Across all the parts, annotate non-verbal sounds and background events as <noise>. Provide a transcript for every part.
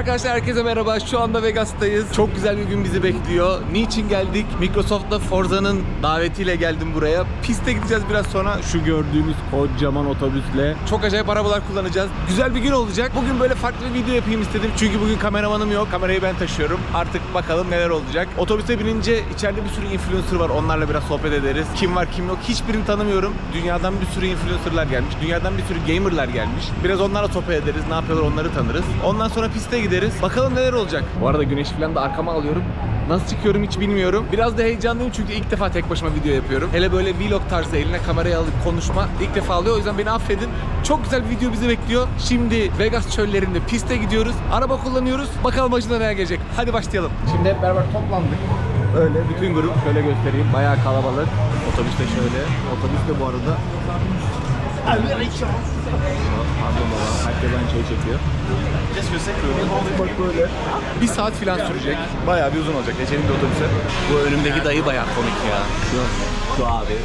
Arkadaşlar herkese merhaba. Şu anda Vegas'tayız. Çok güzel bir gün bizi bekliyor. Niçin geldik? Microsoft'la Forza'nın davetiyle geldim buraya. Piste gideceğiz biraz sonra. Şu gördüğünüz kocaman otobüsle. Çok acayip arabalar kullanacağız. Güzel bir gün olacak. Bugün böyle farklı bir video yapayım istedim. Çünkü bugün kameramanım yok. Kamerayı ben taşıyorum. Artık bakalım neler olacak. Otobüse binince içeride bir sürü influencer var. Onlarla biraz sohbet ederiz. Kim var kim yok hiçbirini tanımıyorum. Dünyadan bir sürü influencerlar gelmiş. Dünyadan bir sürü gamerlar gelmiş. Biraz onlarla sohbet ederiz. Ne yapıyorlar onları tanırız. Ondan sonra piste gideriz. Bakalım neler olacak. Bu arada güneş falan da arkama alıyorum. Nasıl çıkıyorum hiç bilmiyorum. Biraz da heyecanlıyım çünkü ilk defa tek başıma video yapıyorum. Hele böyle vlog tarzı eline kamerayı alıp konuşma ilk defa oluyor. O yüzden beni affedin. Çok güzel bir video bizi bekliyor. Şimdi Vegas çöllerinde piste gidiyoruz. Araba kullanıyoruz. Bakalım başına neler gelecek. Hadi başlayalım. Şimdi hep beraber toplandık. Öyle bütün grup şöyle göstereyim. Bayağı kalabalık. Otobüs de şöyle. Otobüs de bu arada Pardon baba. Herkes aynı şeyi çekiyor. Bak böyle. Bir saat falan sürecek. Bayağı bir uzun olacak. Geçelim de otobüse. Bu önümdeki dayı bayağı komik ya. Şu, şu abi.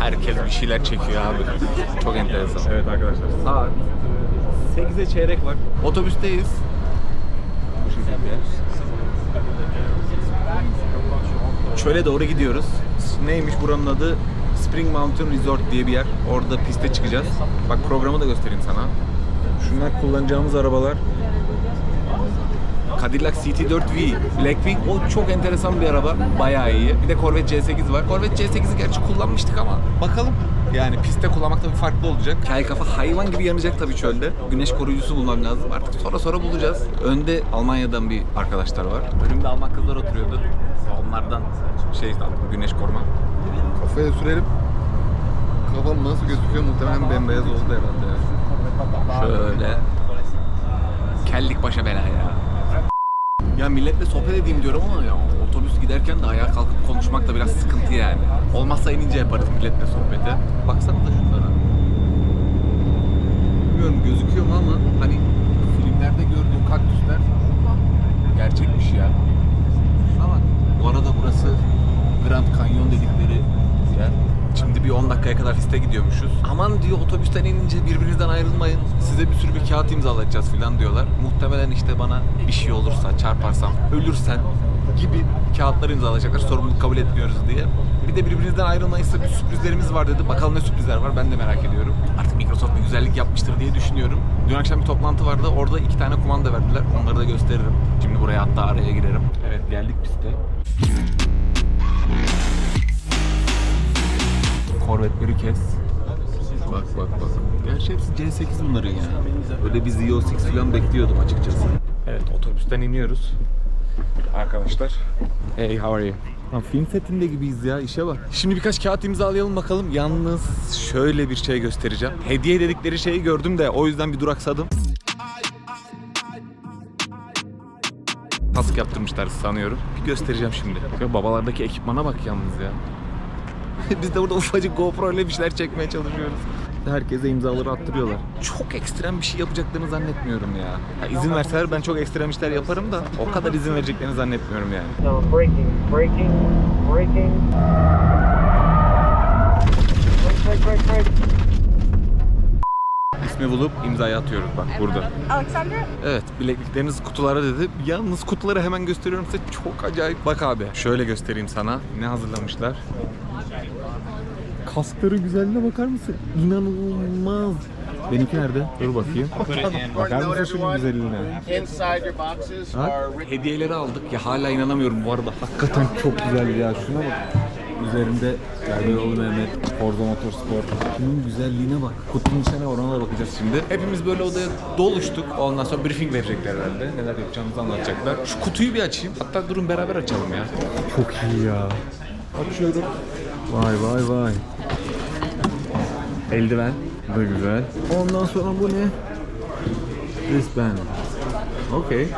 Herkes bir şeyler çekiyor abi. Çok enteresan. Evet arkadaşlar. Saat 8'e çeyrek var. Otobüsteyiz. Bu şekilde. Çöle doğru gidiyoruz. Neymiş buranın adı? Spring Mountain Resort diye bir yer. Orada piste çıkacağız. Bak programı da göstereyim sana. Şunlar kullanacağımız arabalar. Cadillac CT4V Blackwing o çok enteresan bir araba. Bayağı iyi. Bir de Corvette C8 var. Corvette C8'i gerçi kullanmıştık ama bakalım. Yani pistte kullanmak tabii farklı olacak. Kel kafa hayvan gibi yanacak tabii çölde. Güneş koruyucusu bulmam lazım. Artık sonra sonra bulacağız. Önde Almanya'dan bir arkadaşlar var. Önümde Alman kızlar oturuyordu. Onlardan şey aldım, güneş koruma. Kafaya sürelim. Kafam nasıl gözüküyor muhtemelen bembeyaz oldu herhalde ya. Şöyle. Kellik başa bela ya. Ya milletle sohbet edeyim diyorum ama ya otobüs giderken de ayağa kalkıp konuşmak da biraz sıkıntı yani. Olmazsa inince yaparız milletle sohbeti. Baksana da şunlara. Bilmiyorum gözüküyor mu ama hani filmlerde gördüğüm kaktüsler gerçekmiş ya. Bu arada burası Grand Canyon dedikleri yer. Şimdi bir 10 dakikaya kadar piste gidiyormuşuz. Aman diyor otobüsten inince birbirinizden ayrılmayın. Size bir sürü bir kağıt imzalatacağız falan diyorlar. Muhtemelen işte bana bir şey olursa, çarparsam, ölürsen gibi kağıtları imzalayacaklar. Sorumluluk kabul etmiyoruz diye. Bir de birbirinizden ayrılmayızsa bir sürprizlerimiz var dedi. Bakalım ne sürprizler var ben de merak ediyorum. Artık Microsoft bir güzellik yapmıştır diye düşünüyorum. Dün akşam bir toplantı vardı. Orada iki tane kumanda verdiler. Onları da gösteririm. Şimdi buraya hatta araya girerim. Evet geldik piste. Korvetleri kes. Bak bak bak. Gerçi hepsi C8 bunların ya. Böyle bir Z06 falan bekliyordum açıkçası. Evet otobüsten iniyoruz. Arkadaşlar. Hey how are you? Lan film setinde gibiyiz ya işe bak. Şimdi birkaç kağıt imzalayalım bakalım. Yalnız şöyle bir şey göstereceğim. Hediye dedikleri şeyi gördüm de o yüzden bir duraksadım. Kask yaptırmışlar sanıyorum. Bir göstereceğim şimdi. Ya babalardaki ekipmana bak yalnız ya. <laughs> Biz de burada ufacık GoPro ile bir şeyler çekmeye çalışıyoruz. Herkese imzaları attırıyorlar. Çok ekstrem bir şey yapacaklarını zannetmiyorum ya. ya izin verseler ben çok ekstrem işler yaparım da o kadar izin vereceklerini zannetmiyorum yani. Brake, brake, brake. İsmi bulup imzayı atıyoruz bak burada. Alexander? Evet bileklikleriniz kutulara dedi. Yalnız kutuları hemen gösteriyorum size çok acayip. Bak abi şöyle göstereyim sana. Ne hazırlamışlar? Kaskların güzelliğine bakar mısın? İnanılmaz. Benimki nerede? Dur bakayım. Bakar mısın şunun güzelliğine? Ha? Hediyeleri aldık ya hala inanamıyorum bu arada. Hakikaten çok güzel ya şuna bak. Üzerinde Gerberoğlu Mehmet, Forza Motorsport. Şunun güzelliğine bak. Kutunun içine ne var ona da bakacağız şimdi. Hepimiz böyle odaya doluştuk. Ondan sonra briefing verecekler herhalde. Neler yapacağımızı anlatacaklar. Şu kutuyu bir açayım. Hatta durun beraber açalım ya. Çok iyi ya. Açıyorum. Vay vay vay. Eldiven. Bu da güzel. Ondan sonra bu ne? Wristband. Okey.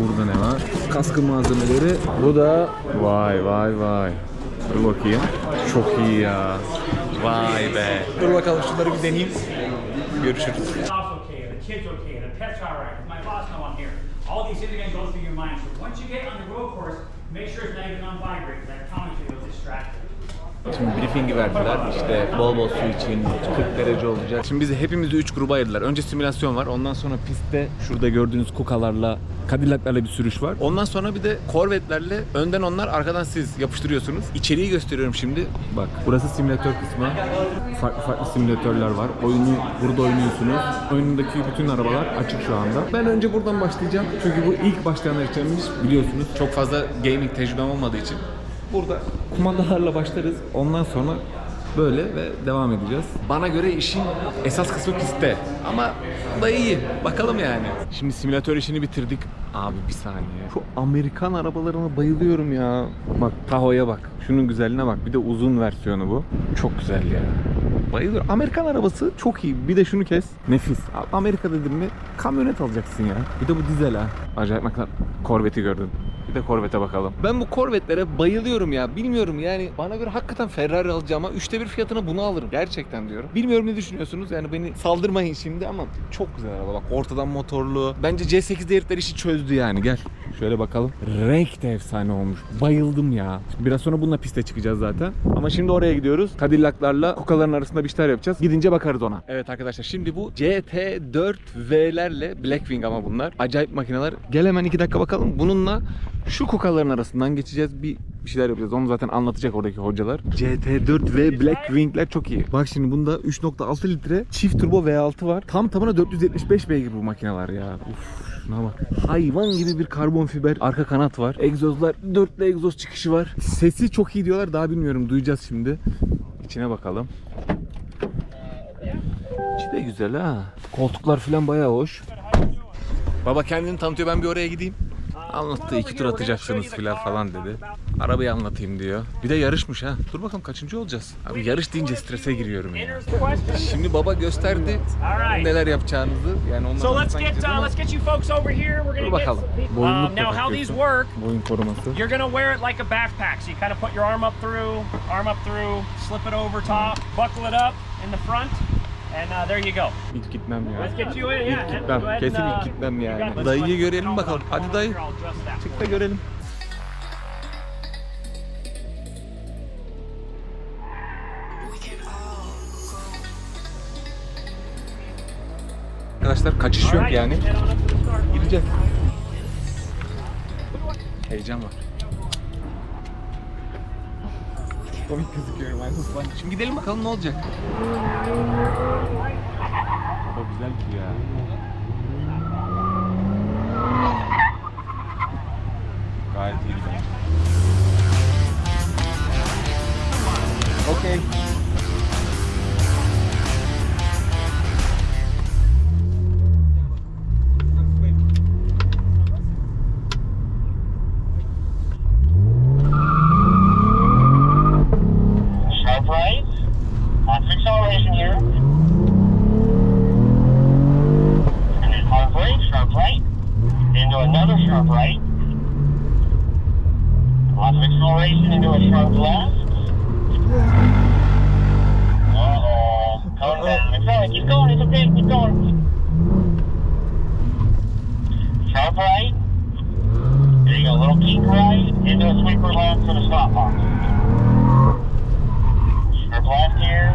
Burada ne var? Kaskın malzemeleri. Bu da vay vay vay. Dur bakayım. Çok iyi ya. Vay be. Dur bakalım şunları bir deneyeyim. Görüşürüz. The job's okay, the kid's okay, the pet's all right, my boss know I'm here. All these things are gonna go through your mind. So once you get on the road course, make sure it's not even on vibrate. That counter will distract you. Şimdi briefingi verdiler. İşte bol bol su için 40 derece olacak. Şimdi bizi hepimizi 3 gruba ayırdılar. Önce simülasyon var. Ondan sonra pistte şurada gördüğünüz kukalarla Cadillac'larla bir sürüş var. Ondan sonra bir de Corvette'lerle önden onlar arkadan siz yapıştırıyorsunuz. İçeriği gösteriyorum şimdi. Bak burası simülatör kısmı. Farklı farklı simülatörler var. Oyunu burada oynuyorsunuz. Oyundaki bütün arabalar açık şu anda. Ben önce buradan başlayacağım. Çünkü bu ilk başlayanlar içinmiş biliyorsunuz. Çok fazla gaming tecrübem olmadığı için. Burada kumandalarla başlarız. Ondan sonra böyle ve devam edeceğiz. Bana göre işin esas kısmı pistte. Ama da iyi. Bakalım yani. Şimdi simülatör işini bitirdik. Abi bir saniye. Şu Amerikan arabalarına bayılıyorum ya. Bak Tahoe'ya bak. Şunun güzelliğine bak. Bir de uzun versiyonu bu. Çok güzel ya. Bayılıyorum. Amerikan arabası çok iyi. Bir de şunu kes. Nefis. Amerika dedim mi kamyonet alacaksın ya. Bir de bu dizel ha. Acayip makine. Corvette'i gördüm. Bir de Corvette'e bakalım. Ben bu Corvette'lere bayılıyorum ya. Bilmiyorum yani bana göre hakikaten Ferrari alacağım ama üçte bir fiyatına bunu alırım. Gerçekten diyorum. Bilmiyorum ne düşünüyorsunuz yani beni saldırmayın şimdi ama çok güzel araba. Bak ortadan motorlu. Bence C8 herifler işi çözdü yani gel. Şöyle bakalım. Renk de efsane olmuş. Bayıldım ya. Biraz sonra bununla piste çıkacağız zaten. Ama şimdi oraya gidiyoruz. Cadillac'larla Kuka'ların arasında bir şeyler yapacağız. Gidince bakarız ona. Evet arkadaşlar şimdi bu GT4V'lerle Blackwing ama bunlar. Acayip makineler. Gel hemen iki dakika bakalım. Bununla şu Kuka'ların arasından geçeceğiz. Bir bir şeyler yapacağız. Onu zaten anlatacak oradaki hocalar. GT4 ve Blackwing'ler çok iyi. Bak şimdi bunda 3.6 litre çift turbo V6 var. Tam tamına 475 beygir bu makineler ya. Uf. Şuna bak. Hayvan gibi bir karbon fiber arka kanat var. Egzozlar, dörtlü egzoz çıkışı var. Sesi çok iyi diyorlar. Daha bilmiyorum. Duyacağız şimdi. İçine bakalım. İçi de güzel ha. Koltuklar falan bayağı hoş. Baba kendini tanıtıyor. Ben bir oraya gideyim. Anlattı. iki tur atacaksınız filan falan dedi. Arabayı anlatayım diyor. Bir de yarışmış ha. Dur bakalım kaçıncı olacağız? Abi yarış deyince strese giriyorum ya. Şimdi baba gösterdi neler yapacağınızı. Yani ondan So let's get uh, let's get you folks over here. We're Dur gonna get. bakalım. Boyunluk Um, now, how these work? Boyun koruması. You're gonna wear it like a backpack. So you kind of put your arm up through, arm up through, slip it over top, buckle it up in the front, and uh, there you go. İlk gitmem ya. Let's get you in. Yeah. İlk Go gitmem. Kesin and, uh, ilk gitmem you yani. Dayıyı let's- görelim let's bakalım. Hadi dayı. Çık da you. görelim. Arkadaşlar kaçış yok yani. Gideceğiz. Heyecan var. Komik gözüküyorum aynı ıslan. Şimdi gidelim bakalım ne olacak. Baba güzel gidiyor ya. Gayet iyi. Okey. Right. Into a sweeper left for the stop box. Sharp left here.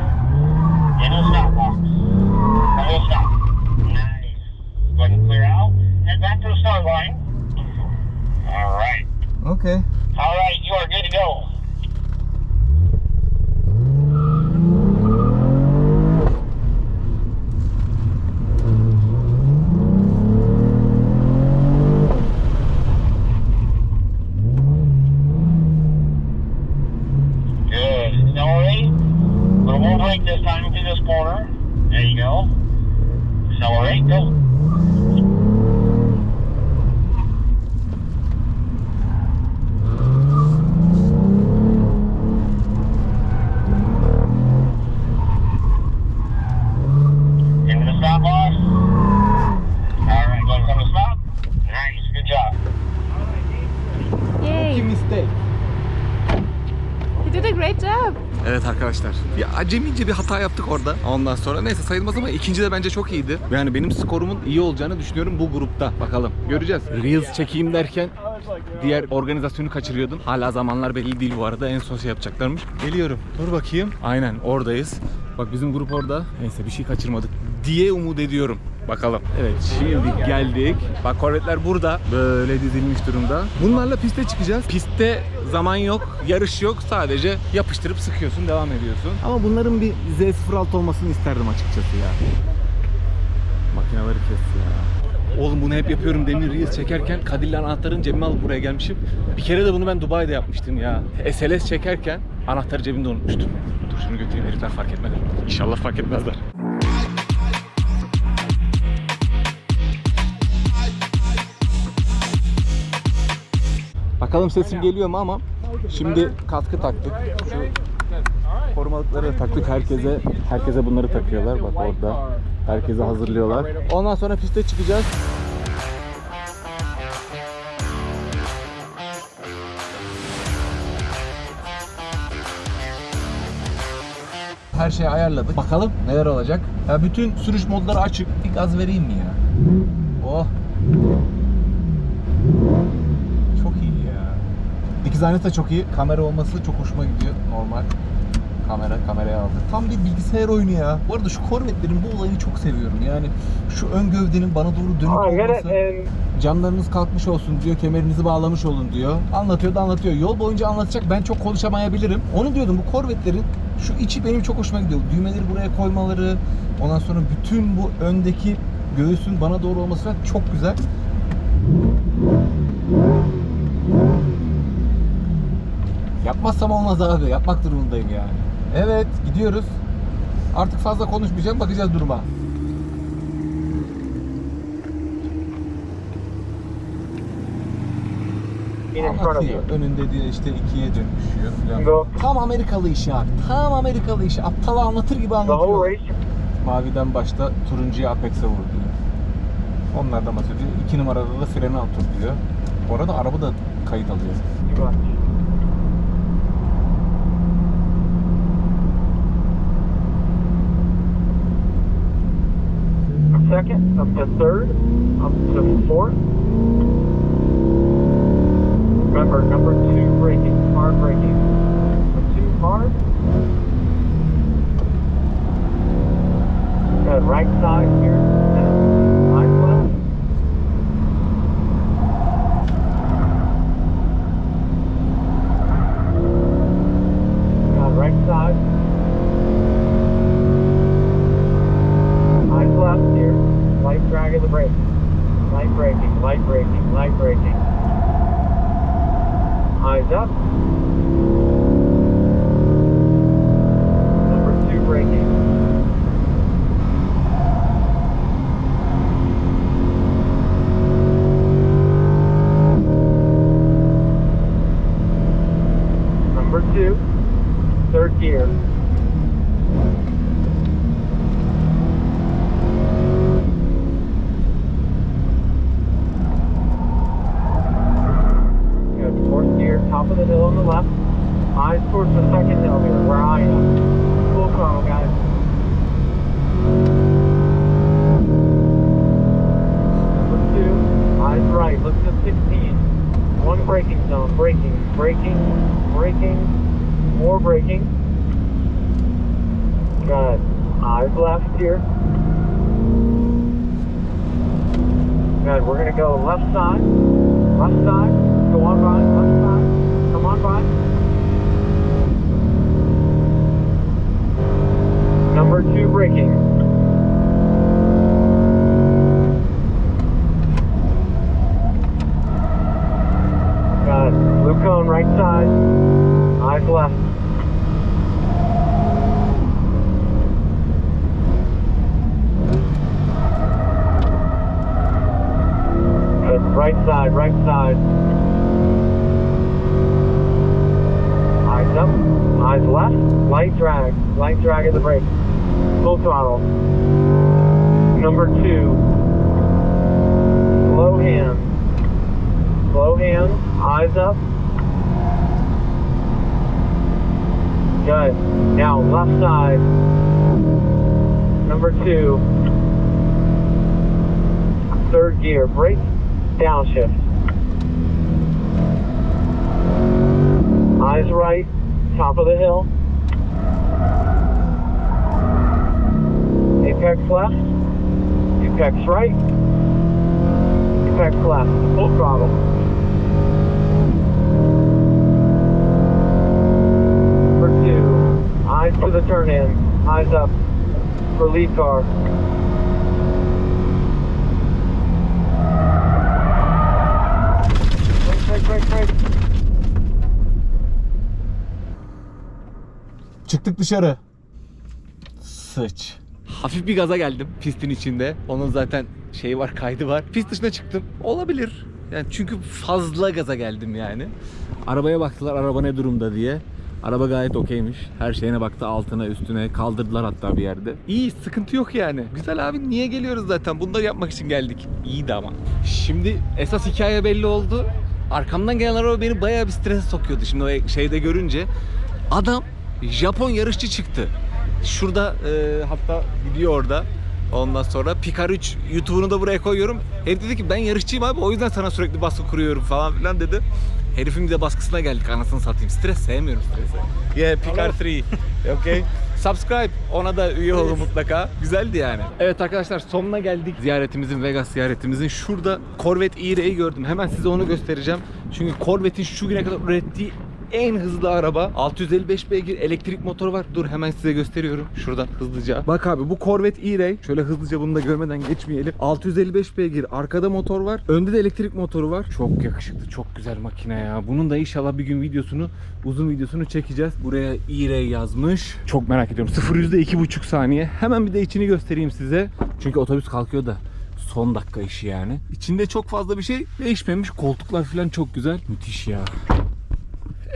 Into a stop box. And we'll stop. Nice. Go ahead and clear out. Head back to the start line. All right. Okey. All right, you are good to go. mistake. He did a great job. Evet arkadaşlar. Ya acemice bir hata yaptık orada. Ondan sonra neyse sayılmaz ama ikinci de bence çok iyiydi. Yani benim skorumun iyi olacağını düşünüyorum bu grupta. Bakalım göreceğiz. Reels çekeyim derken diğer organizasyonu kaçırıyordum. Hala zamanlar belli değil bu arada. En son şey yapacaklarmış. Geliyorum. Dur bakayım. Aynen oradayız. Bak bizim grup orada. Neyse bir şey kaçırmadık diye umut ediyorum. Bakalım. Evet şimdi geldik. Bak korvetler burada. Böyle dizilmiş durumda. Bunlarla piste çıkacağız. Pistte zaman yok, yarış yok. Sadece yapıştırıp sıkıyorsun, devam ediyorsun. Ama bunların bir Z06 olmasını isterdim açıkçası ya. Makineleri kes ya. Oğlum bunu hep yapıyorum demin Reels çekerken Kadilla anahtarın cebime alıp buraya gelmişim. Bir kere de bunu ben Dubai'de yapmıştım ya. SLS çekerken anahtarı cebimde unutmuştum. Dur şunu götüreyim herifler fark etmeden. İnşallah fark etmezler. Bakalım sesim geliyor mu ama şimdi kaskı taktık. Şu korumalıkları taktık herkese. Herkese bunları takıyorlar bak orada. Herkese hazırlıyorlar. Ondan sonra piste çıkacağız. Her şeyi ayarladık. Bakalım neler olacak. Ya bütün sürüş modları açık. Bir gaz vereyim mi ya? Oh. Çok iyi ya. Dikiz aynası da çok iyi. Kamera olması çok hoşuma gidiyor. Normal kamera kameraya aldık. Tam bir bilgisayar oyunu ya. Bu arada şu Corvette'lerin bu olayını çok seviyorum. Yani şu ön gövdenin bana doğru dönük olması. Camlarınız kalkmış olsun diyor, kemerinizi bağlamış olun diyor. Anlatıyor da anlatıyor. Yol boyunca anlatacak ben çok konuşamayabilirim. Onu diyordum bu Corvette'lerin şu içi benim çok hoşuma gidiyor. Düğmeleri buraya koymaları, ondan sonra bütün bu öndeki göğsün bana doğru olması çok güzel. Yapmazsam olmaz abi. Yapmak durumundayım yani. Evet gidiyoruz. Artık fazla konuşmayacağım. Bakacağız duruma. Anlatıyor. Önünde diyor işte ikiye dönüşüyor falan. Tam Amerikalı işi abi. Tam Amerikalı işi. Aptala anlatır gibi anlatıyor. Maviden başta turuncuya Apex'e vur diyor. Onlardan bahsediyor. İki numarada da freni otur diyor. Bu arada araba da kayıt alıyor. You Second, up to third, up to fourth. Remember, number two braking, hard braking. Number two hard. Good, right side here. Right right side. Eyes left here. Light drag of the brake. Light braking, light braking, light braking. Eyes up. Number two braking. Number two, third gear. Good. Fourth gear, top of the hill on the left. Eyes towards the second hill here, where I am. Full throttle, guys. Number two, eyes right, look to 16. One braking zone, braking, braking, braking, more braking. Good. Eyes left here. Good, we're gonna go left side, left side, go on by, left side, Number two braking. Got it. Blue cone right side, eyes left. Good. Right side, right side. Eyes up, eyes left, light drag, light drag of the brake. Full throttle. Number two. Slow hands. Slow hands, eyes up. Good. Now left side. Number two. Third gear. Brake. Downshift. Eyes right. Top of the hill. Apex left. Apex right. Apex left. Full throttle. For two. Eyes to the turn in. Eyes up. For lead car. Çıktık dışarı. Sıç. Hafif bir gaza geldim pistin içinde. Onun zaten şeyi var, kaydı var. Pist dışına çıktım. Olabilir. Yani çünkü fazla gaza geldim yani. Arabaya baktılar araba ne durumda diye. Araba gayet okeymiş. Her şeyine baktı altına üstüne kaldırdılar hatta bir yerde. İyi sıkıntı yok yani. Güzel abi niye geliyoruz zaten bunları yapmak için geldik. İyiydi ama. Şimdi esas hikaye belli oldu. Arkamdan gelen araba beni bayağı bir strese sokuyordu. Şimdi o şeyde görünce adam Japon yarışçı çıktı. Şurada e, hatta gidiyor orada. Ondan sonra Pikar 3 YouTube'unu da buraya koyuyorum. Herif dedi ki ben yarışçıyım abi o yüzden sana sürekli baskı kuruyorum falan filan dedi. Herifin bir de baskısına geldik anasını satayım. Stres sevmiyorum stresi. Yeah Pikar 3. <laughs> Okay. Subscribe. Ona da üye olun mutlaka. Güzeldi yani. Evet arkadaşlar sonuna geldik. Ziyaretimizin, Vegas ziyaretimizin. Şurada Corvette E-Ray'i gördüm. Hemen size onu göstereceğim. Çünkü Corvette'in şu güne kadar ürettiği en hızlı araba. 655 beygir elektrik motoru var. Dur hemen size gösteriyorum. Şuradan hızlıca. Bak abi bu Corvette E-Ray. Şöyle hızlıca bunu da görmeden geçmeyelim. 655 beygir arkada motor var. Önde de elektrik motoru var. Çok yakışıklı, çok güzel makine ya. Bunun da inşallah bir gün videosunu, uzun videosunu çekeceğiz. Buraya E-Ray yazmış. Çok merak ediyorum. 0 yüzde iki buçuk saniye. Hemen bir de içini göstereyim size. Çünkü otobüs kalkıyor da son dakika işi yani. İçinde çok fazla bir şey değişmemiş. Koltuklar falan çok güzel. Müthiş ya.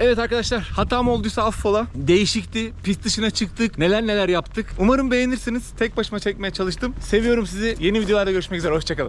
Evet arkadaşlar hatam olduysa affola. Değişikti. Pist dışına çıktık. Neler neler yaptık. Umarım beğenirsiniz. Tek başıma çekmeye çalıştım. Seviyorum sizi. Yeni videolarda görüşmek üzere. Hoşçakalın.